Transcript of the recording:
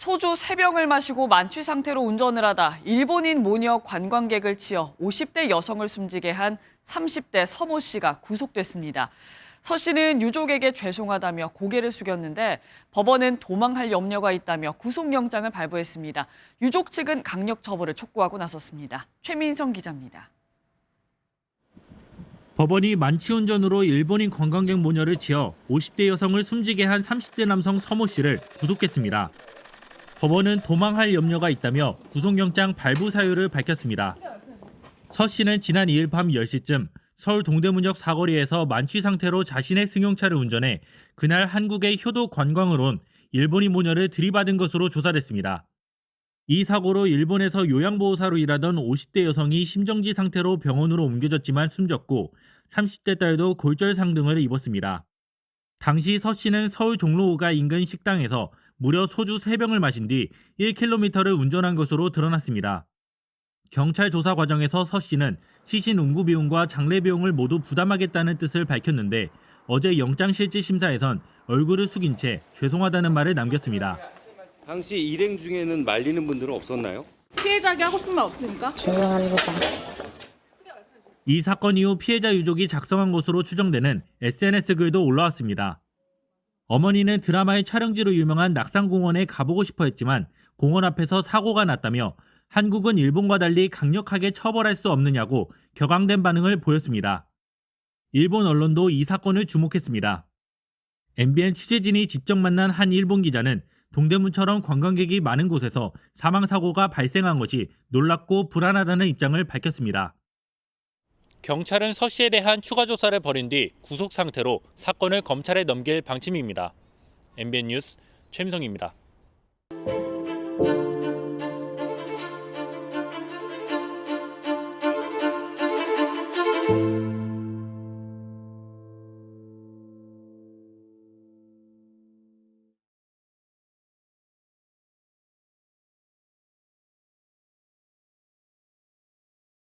소주 3병을 마시고 만취 상태로 운전을 하다 일본인 모녀 관광객을 치어 50대 여성을 숨지게 한 30대 서모 씨가 구속됐습니다. 서 씨는 유족에게 죄송하다며 고개를 숙였는데 법원은 도망할 염려가 있다며 구속영장을 발부했습니다. 유족 측은 강력 처벌을 촉구하고 나섰습니다. 최민성 기자입니다. 법원이 만취운전으로 일본인 관광객 모녀를 치어 50대 여성을 숨지게 한 30대 남성 서모 씨를 구속했습니다. 법원은 도망할 염려가 있다며 구속영장 발부 사유를 밝혔습니다. 서 씨는 지난 2일 밤 10시쯤 서울 동대문역 사거리에서 만취 상태로 자신의 승용차를 운전해 그날 한국의 효도 관광을 온 일본인 모녀를 들이받은 것으로 조사됐습니다. 이 사고로 일본에서 요양보호사로 일하던 50대 여성이 심정지 상태로 병원으로 옮겨졌지만 숨졌고 30대 딸도 골절상 등을 입었습니다. 당시 서 씨는 서울 종로오가 인근 식당에서 무려 소주 3병을 마신 뒤 1km를 운전한 것으로 드러났습니다. 경찰 조사 과정에서 서 씨는 시신 운구 비용과 장례 비용을 모두 부담하겠다는 뜻을 밝혔는데 어제 영장실질심사에선 얼굴을 숙인 채 죄송하다는 말을 남겼습니다. 당시 일행 중에는 말리는 분들은 없었나요? 피해자에게 하고 싶은 말 없습니까? 죄송합니다. 이 사건 이후 피해자 유족이 작성한 것으로 추정되는 SNS 글도 올라왔습니다. 어머니는 드라마의 촬영지로 유명한 낙산공원에 가보고 싶어 했지만 공원 앞에서 사고가 났다며 한국은 일본과 달리 강력하게 처벌할 수 없느냐고 격앙된 반응을 보였습니다. 일본 언론도 이 사건을 주목했습니다. MBN 취재진이 직접 만난 한 일본 기자는 동대문처럼 관광객이 많은 곳에서 사망 사고가 발생한 것이 놀랍고 불안하다는 입장을 밝혔습니다. 경찰은 서 씨에 대한 추가 조사를 벌인 뒤 구속 상태로 사건을 검찰에 넘길 방침입니다. MBN 뉴스 최민성입니다.